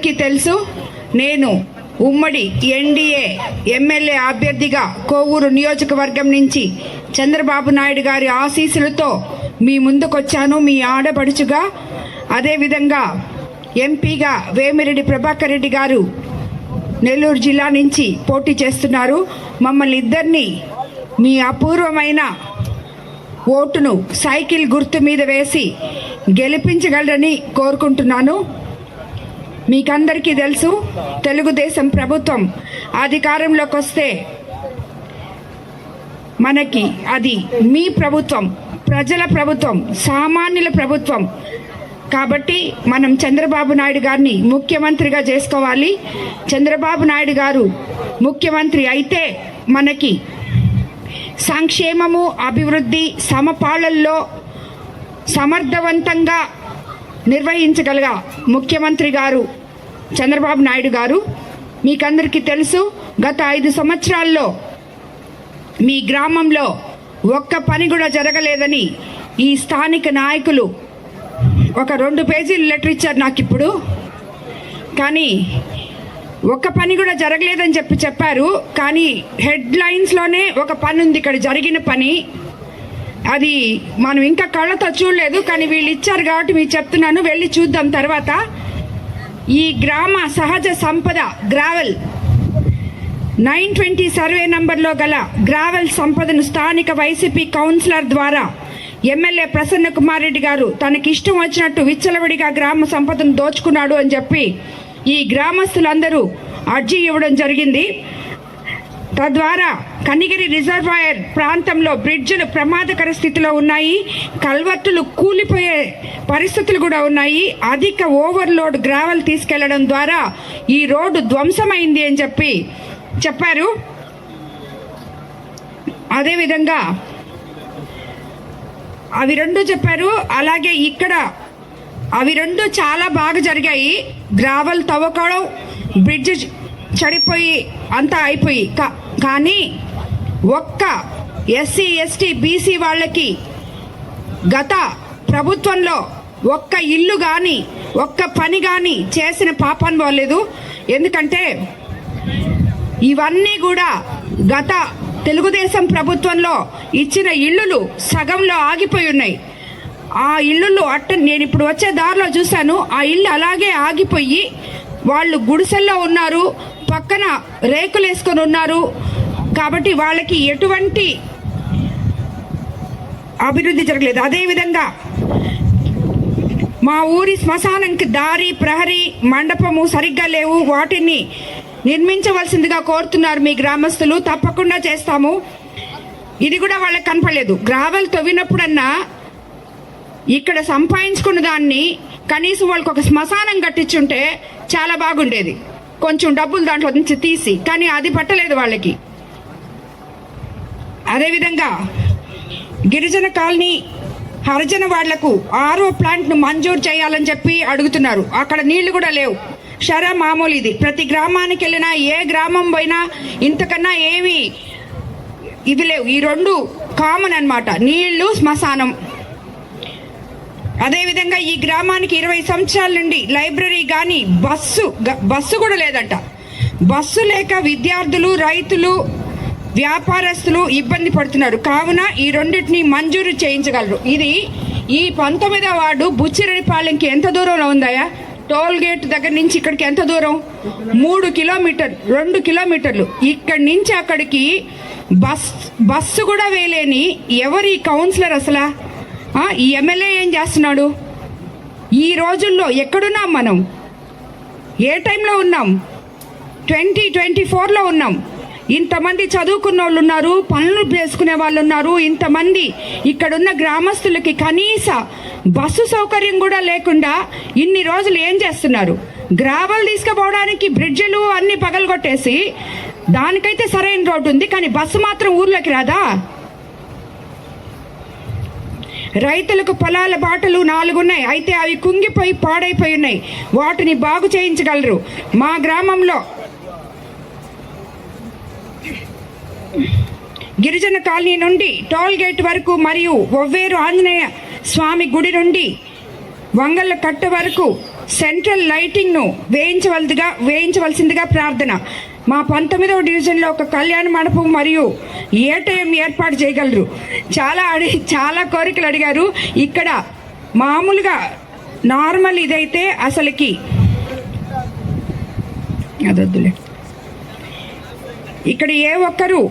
అందరికీ తెలుసు నేను ఉమ్మడి ఎన్డీఏ ఎమ్మెల్యే అభ్యర్థిగా కోవూరు నియోజకవర్గం నుంచి చంద్రబాబు నాయుడు గారి ఆశీస్సులతో మీ ముందుకొచ్చాను మీ ఆడపడుచుగా. అదేవిధంగా ఎంపీగా వేమిరెడ్డి ప్రభాకర్ రెడ్డి గారు నెల్లూరు జిల్లా నుంచి పోటీ చేస్తున్నారు. మమ్మల్ని ఇద్దరిని మీ అపూర్వమైన ఓటును సైకిల్ గుర్తు మీద వేసి గెలిపించగలరని కోరుకుంటున్నాను. మీకందరికీ తెలుసు తెలుగుదేశం ప్రభుత్వం అధికారంలోకి వస్తే మనకి అది మీ ప్రభుత్వం ప్రజల ప్రభుత్వం సామాన్యుల ప్రభుత్వం. కాబట్టి మనం చంద్రబాబు నాయుడు గారిని ముఖ్యమంత్రిగా చేసుకోవాలి. చంద్రబాబు నాయుడు గారు ముఖ్యమంత్రి అయితే మనకి సంక్షేమము అభివృద్ధి సమపాళల్లో సమర్థవంతంగా నిర్వహించగలగా ముఖ్యమంత్రి గారు చంద్రబాబు నాయుడు గారు మీకందరికీ తెలుసు గత ఐదు సంవత్సరాల్లో మీ గ్రామంలో ఒక్క పని కూడా జరగలేదని ఈ స్థానిక నాయకులు ఒక రెండు పేజీలు లెటర్ ఇచ్చారు నాకు ఇప్పుడు కానీ ఒక్క పని కూడా జరగలేదని చెప్పి చెప్పారు. కానీ హెడ్ లైన్స్లోనే ఒక పని ఉంది ఇక్కడ జరిగిన పని. అది మనం ఇంకా కళ్ళతో చూడలేదు కానీ వీళ్ళు ఇచ్చారు కాబట్టి మీకు చెప్తున్నాను. వెళ్ళి చూద్దాం తర్వాత. ఈ గ్రామ సహజ సంపద గ్రావెల్. నైన్ ట్వంటీ సర్వే నంబర్లో గల గ్రావెల్ సంపదను స్థానిక వైసీపీ కౌన్సిలర్ ద్వారా ఎమ్మెల్యే ప్రసన్న కుమార్ రెడ్డి గారు తనకి ఇష్టం వచ్చినట్టు విచ్చలవిడిగా గ్రామ సంపదను దోచుకున్నాడు అని చెప్పి ఈ గ్రామస్తులందరూ అర్జీ ఇవ్వడం జరిగింది. తద్వారా కనిగిరి రిజర్వాయర్ ప్రాంతంలో బ్రిడ్జ్లు ప్రమాదకర స్థితిలో ఉన్నాయి కల్వర్టులు కూలిపోయే పరిస్థితులు కూడా ఉన్నాయి. అధిక ఓవర్లోడ్ గ్రావెల్ తీసుకెళ్ళడం ద్వారా ఈ రోడ్డు ధ్వంసమైంది అని చెప్పి చెప్పారు. అదేవిధంగా అవి రెండు చెప్పారు. అలాగే ఇక్కడ అవి రెండు చాలా బాగా జరిగాయి. గ్రావెల్ తవ్వకడం బ్రిడ్జ్ చెడిపోయి అంతా అయిపోయి. కానీ ఒక్క ఎస్సీ ఎస్టీ బీసీ వాళ్ళకి గత ప్రభుత్వంలో ఒక్క ఇల్లు కానీ ఒక్క పని కానీ చేసిన పాపం పోలేదు. ఎందుకంటే ఇవన్నీ కూడా గత తెలుగుదేశం ప్రభుత్వంలో ఇచ్చిన ఇల్లులు సగంలో ఆగిపోయి ఉన్నాయి. ఆ ఇల్లులు అట్ట నేను ఇప్పుడు వచ్చే దారిలో చూశాను. ఆ ఇల్లు అలాగే ఆగిపోయి వాళ్ళు గుడిసెల్లో ఉన్నారు. పక్కన రేకులు వేసుకొని ఉన్నారు. కాబట్టి వాళ్ళకి ఎటువంటి అభివృద్ధి జరగలేదు. అదేవిధంగా మా ఊరి శ్మశానానికి దారి ప్రహరీ మండపము సరిగ్గా లేవు. వాటిని నిర్మించవలసిందిగా కోరుతున్నారు మీ గ్రామస్తులు. తప్పకుండా చేస్తాము. ఇది కూడా వాళ్ళకి కనపడలేదు. గ్రావెల్ తవ్వినప్పుడన్నా ఇక్కడ సంపాదించుకున్న దాన్ని కనీసం వాళ్ళకి ఒక శ్మశానం కట్టించుంటే చాలా బాగుండేది. కొంచెం డబ్బులు దాంట్లో నుంచి తీసి కానీ అది పట్టలేదు వాళ్ళకి. అదేవిధంగా గిరిజన కాలనీ హరిజన వాళ్ళకు ఆరో ప్లాంట్ను మంజూరు చేయాలని చెప్పి అడుగుతున్నారు. అక్కడ నీళ్ళు కూడా లేవు. షరా మామూలు ఇది. ప్రతి గ్రామానికి వెళ్ళినా ఏ గ్రామం పోయినా ఇంతకన్నా ఏమి ఇది లేవు. ఈ రెండు కామన్ అన్నమాట. నీళ్ళు శ్మశానం. అదేవిధంగా ఈ గ్రామానికి ఇరవై సంవత్సరాల నుండి లైబ్రరీ కానీ బస్సు బస్సు కూడా లేదంట. బస్సు లేక విద్యార్థులు రైతులు వ్యాపారస్తులు ఇబ్బంది పడుతున్నారు. కావున ఈ రెండింటిని మంజూరు చేయించగలరు. ఇది ఈ పంతొమ్మిదవ వార్డు బుచ్చిరెడ్డిపాలెంకి ఎంత దూరంలో ఉందాయా టోల్ గేట్ దగ్గర నుంచి ఇక్కడికి ఎంత దూరం? మూడు కిలోమీటర్ రెండు కిలోమీటర్లు. ఇక్కడి నుంచి అక్కడికి బస్ బస్సు కూడా వేయలేని ఎవరి కౌన్సిలర్ అసలా? ఈ ఎమ్మెల్యే ఏం చేస్తున్నాడు? ఈ రోజుల్లో ఎక్కడున్నాం మనం? ఏ టైంలో ఉన్నాం? ట్వంటీ ట్వంటీ ఫోర్లో ఉన్నాం. ఇంతమంది చదువుకున్న వాళ్ళు ఉన్నారు పనులు చేసుకునే వాళ్ళు ఉన్నారు ఇంతమంది ఇక్కడున్న గ్రామస్తులకి కనీస బస్సు సౌకర్యం కూడా లేకుండా ఇన్ని రోజులు ఏం చేస్తున్నారు? గ్రావెల్ తీసుకుపోవడానికి బ్రిడ్జిలు అన్ని పగలగొట్టేసి దానికైతే సరైన రోడ్డు ఉంది కానీ బస్సు మాత్రం ఊర్లోకి రాదా? రైతులకు పొలాల బాటలు నాలుగున్నాయి. అయితే అవి కుంగిపోయి పాడైపోయి ఉన్నాయి. వాటిని బాగు చేయించగలరు. మా గ్రామంలో గిరిజన కాలనీ నుండి టోల్ గేట్ వరకు మరియు ఒవ్వేరు ఆంజనేయ స్వామి గుడి నుండి వంగళ్ళ కట్ట వరకు సెంట్రల్ లైటింగ్ను వేయించవలదిగా వేయించవలసిందిగా ప్రార్థన. మా పంతొమ్మిదవ డివిజన్లో ఒక కళ్యాణ మండపం మరియు ఏటీఎం ఏర్పాటు చేయగలరు. చాలా అడి చాలా కోరికలు అడిగారు. ఇక్కడ మామూలుగా నార్మల్ ఇదైతే అసలుకి అదొద్దులే. ఇక్కడ ఏ ఒక్కరు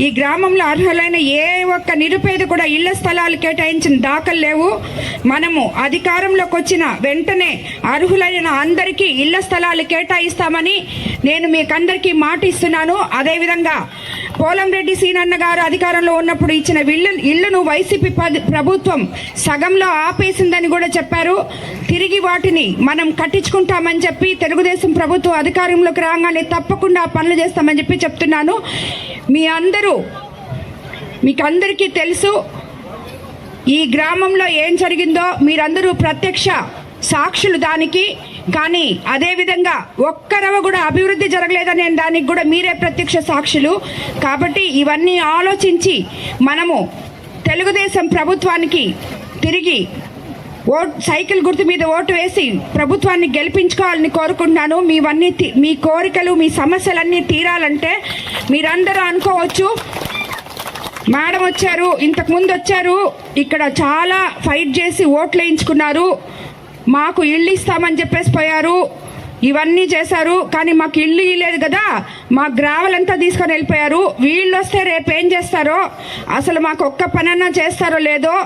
ఈ గ్రామంలో అర్హులైన ఏ ఒక్క నిరుపేద కూడా ఇళ్ళ స్థలాలు కేటాయించిన దాఖలు లేవు. మనము అధికారంలోకి వచ్చిన వెంటనే అర్హులైన అందరికీ ఇళ్ళ స్థలాలు కేటాయిస్తామని నేను మీకందరికీ మాట ఇస్తున్నాను అదేవిధంగా పోలంరెడ్డి సీనన్న గారు అధికారంలో ఉన్నప్పుడు ఇచ్చిన ఇళ్ళు ఇళ్ళను వైసీపీ ప్రభుత్వం సగంలో ఆపేసిందని కూడా చెప్పారు. తిరిగి వాటిని మనం కట్టించుకుంటామని చెప్పి తెలుగుదేశం ప్రభుత్వం అధికారంలోకి రాగానే తప్పకుండా పనులు చేస్తామని చెప్పి చెప్తున్నాను. మీ అందరూ మీకు అందరికీ తెలుసు ఈ గ్రామంలో ఏం జరిగిందో మీరందరూ ప్రత్యక్ష సాక్షులు దానికి. కానీ అదేవిధంగా ఒక్కరవ కూడా అభివృద్ధి జరగలేదనే దానికి కూడా మీరే ప్రత్యక్ష సాక్షులు. కాబట్టి ఇవన్నీ ఆలోచించి మనము తెలుగుదేశం ప్రభుత్వానికి తిరిగి ఓట్ సైకిల్ గుర్తు మీద ఓటు వేసి ప్రభుత్వాన్ని గెలిపించుకోవాలని కోరుకుంటున్నాను. మీవన్నీ మీ కోరికలు మీ సమస్యలన్నీ తీరాలంటే మీరందరూ అనుకోవచ్చు. మేడం వచ్చారు ఇంతకు ముందు వచ్చారు ఇక్కడ చాలా ఫైట్ చేసి ఓట్లు వేయించుకున్నారు. మాకు ఇల్లు ఇస్తామని చెప్పేసి పోయారు. ఇవన్నీ చేశారు. కానీ మాకు ఇల్లు ఇవ్వలేదు కదా. మా గ్రావలంతా తీసుకొని వెళ్ళిపోయారు. వీళ్ళు వస్తే రేపు ఏం చేస్తారో? అసలు మాకు ఒక్క పనన్నా చేస్తారో లేదో?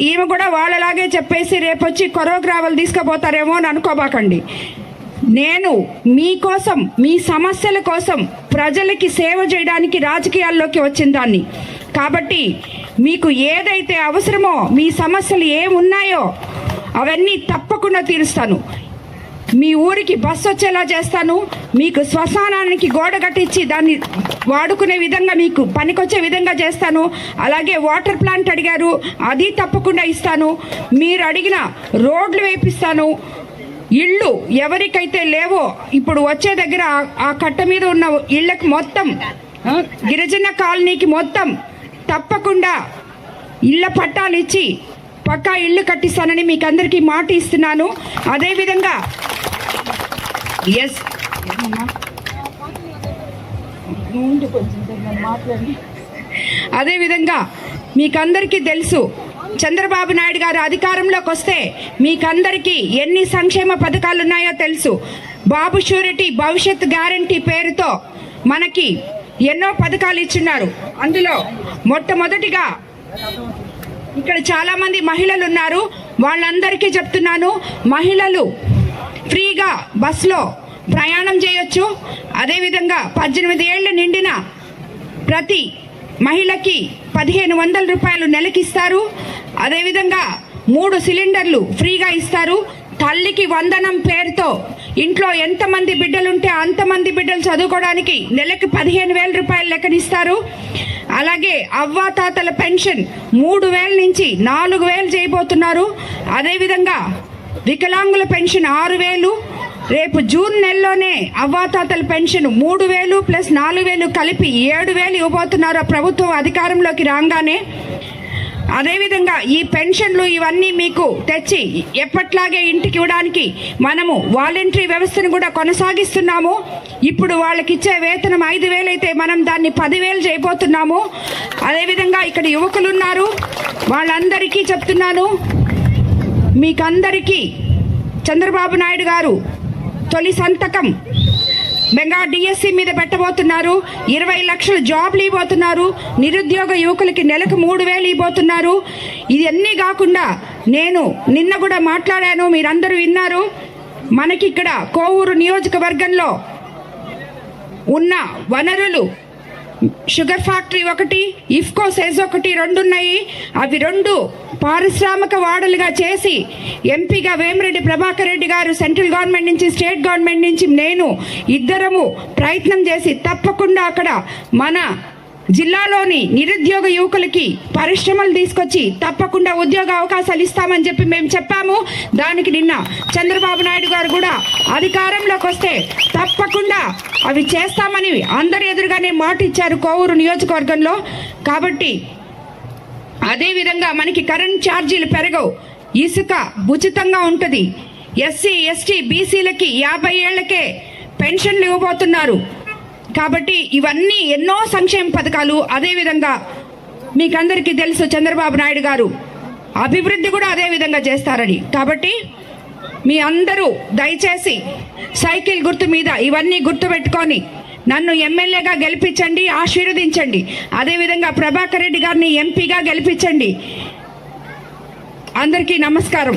ఈమె కూడా వాళ్ళలాగే చెప్పేసి రేపు వచ్చి కొరవ గ్రావలు తీసుకుపోతారేమో అని అనుకోబాకండి. నేను మీకోసం మీ సమస్యల కోసం ప్రజలకి సేవ చేయడానికి రాజకీయాల్లోకి వచ్చిన దాన్ని. కాబట్టి మీకు ఏదైతే అవసరమో మీ సమస్యలు ఏమున్నాయో అవన్నీ తప్పకుండా తీరుస్తాను. మీ ఊరికి బస్సు వచ్చేలా చేస్తాను. మీకు శ్మశానానికి గోడ కట్టించి దాన్ని వాడుకునే విధంగా మీకు పనికొచ్చే విధంగా చేస్తాను. అలాగే వాటర్ ప్లాంట్ అడిగారు. అది తప్పకుండా ఇస్తాను. మీరు అడిగిన రోడ్లు వేపిస్తాను. ఇళ్ళు ఎవరికైతే లేవో ఇప్పుడు వచ్చే దగ్గర ఆ- కట్ట మీద ఉన్న ఇళ్ళకి మొత్తం గిరిజన కాలనీకి మొత్తం తప్పకుండా ఇళ్ళ పట్టాలు ఇచ్చి పక్కా ఇల్లు కట్టిస్తానని మీకు అందరికీ మాట ఇస్తున్నాను. అదేవిధంగా ఎస్ అదేవిధంగా మీకందరికీ తెలుసు చంద్రబాబు నాయుడు గారు అధికారంలోకి వస్తే మీకందరికీ ఎన్ని సంక్షేమ పథకాలు ఉన్నాయో తెలుసు. బాబు షూరిటీ భవిష్యత్ గ్యారంటీ పేరుతో మనకి ఎన్నో పథకాలు ఇచ్చున్నారు. అందులో మొట్టమొదటిగా ఇక్కడ చాలా మంది మహిళలు ఉన్నారు. వాళ్ళందరికీ చెప్తున్నాను మహిళలు ఫ్రీగా బస్సులో ప్రయాణం చేయొచ్చు. అదేవిధంగా పద్దెనిమిది ఏళ్ళు నిండిన ప్రతి మహిళకి పదిహేను వందల రూపాయలు నెలకిస్తారు. అదేవిధంగా మూడు సిలిండర్లు ఫ్రీగా ఇస్తారు. తల్లికి వందనం పేరుతో ఇంట్లో ఎంతమంది బిడ్డలుంటే అంతమంది బిడ్డలు చదువుకోవడానికి నెలకి పదిహేను వేల రూపాయలు లెక్కనిస్తారు. అలాగే అవ్వాతాతల పెన్షన్ మూడు వేల నుంచి నాలుగు వేలు చేయబోతున్నారు. అదేవిధంగా వికలాంగుల పెన్షన్ ఆరు వేలు. రేపు జూన్ నెలలోనే అవ్వాతాతల పెన్షన్ మూడు వేలు ప్లస్ నాలుగు వేలు కలిపి ఏడు వేలు ఇవ్వబోతున్నారు. ఆ ప్రభుత్వం అధికారంలోకి రాగానే అదేవిధంగా ఈ పెన్షన్లు ఇవన్నీ మీకు తెచ్చి ఎప్పట్లాగే ఇంటికి ఇవ్వడానికి మనము వాలంటరీ వ్యవస్థను కూడా కొనసాగిస్తున్నాము. ఇప్పుడు వాళ్ళకి ఇచ్చే వేతనం ఐదు అయితే మనం దాన్ని పదివేలు చేయబోతున్నాము. అదేవిధంగా ఇక్కడ యువకులు ఉన్నారు వాళ్ళందరికీ చెప్తున్నాను. మీకందరికీ చంద్రబాబు నాయుడు గారు తొలి సంతకం బెంగాల్ డిఎస్సి మీద పెట్టబోతున్నారు. ఇరవై లక్షల జాబ్లు ఇవ్వబోతున్నారు నిరుద్యోగ యువకులకి నెలకు మూడు వేలు ఇవ్వబోతున్నారు. ఇవన్నీ కాకుండా నేను నిన్న కూడా మాట్లాడాను మీరందరూ విన్నారు. మనకి ఇక్కడ కోవూరు నియోజకవర్గంలో ఉన్న వనరులు షుగర్ ఫ్యాక్టరీ ఒకటి ఇఫ్కో సెజ్ ఒకటి రెండు ఉన్నాయి అవి రెండు పారిశ్రామిక వాడలుగా చేసి ఎంపీగా వేమిరెడ్డి ప్రభాకర్ రెడ్డి గారు సెంట్రల్ గవర్నమెంట్ నుంచి స్టేట్ గవర్నమెంట్ నుంచి నేను ఇద్దరము ప్రయత్నం చేసి తప్పకుండా అక్కడ మన జిల్లాలోని నిరుద్యోగ యువకులకి పరిశ్రమలు తీసుకొచ్చి తప్పకుండా ఉద్యోగ అవకాశాలు ఇస్తామని చెప్పి మేము చెప్పాము. దానికి నిన్న చంద్రబాబు నాయుడు గారు కూడా అధికారంలోకి వస్తే తప్పకుండా అవి చేస్తామని అందరి ఎదురుగానే మాట ఇచ్చారు కోవూరు నియోజకవర్గంలో. కాబట్టి అదేవిధంగా మనకి కరెంట్ ఛార్జీలు పెరగవు. ఇసుక ఉచితంగా ఉంటుంది. ఎస్సీ ఎస్టీ బీసీలకి యాభై ఏళ్ళకే పెన్షన్లు ఇవ్వబోతున్నారు. కాబట్టి ఇవన్నీ ఎన్నో సంక్షేమ పథకాలు. అదేవిధంగా మీకందరికీ తెలుసు చంద్రబాబు నాయుడు గారు అభివృద్ధి కూడా అదే విధంగా చేస్తారని. కాబట్టి మీ అందరూ దయచేసి సైకిల్ గుర్తు మీద ఇవన్నీ గుర్తుపెట్టుకొని నన్ను ఎమ్మెల్యేగా గెలిపించండి ఆశీర్వదించండి. అదేవిధంగా ప్రభాకర్ రెడ్డి గారిని ఎంపీగా గెలిపించండి. అందరికీ నమస్కారం.